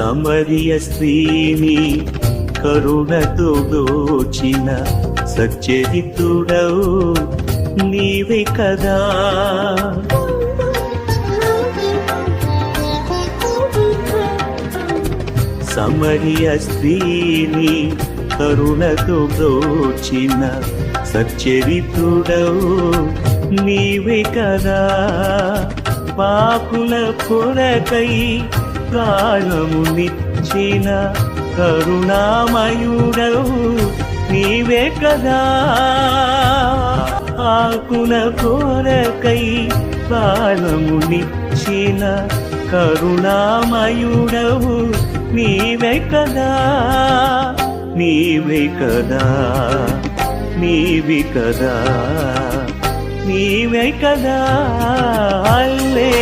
సమరియ స్త్రీని కరుణతో దోచిన సచ్చరితుడవు నీవే కదా. సమరియ స్త్రీని కరుణతో దోచిన సచ్చరితుడవు నీవే కదా. పాపుల కొరకై ప్రాణమునిచ్చిన కరుణామయుడవు నీవే కదా. ఆకుల కొరకై ప్రాణమునిచ్చిన కరుణామయుడవు నీవే కదా. నీవే కదా. నీవి కదా. నీవే కదా. అల్లేలుయా అల్లే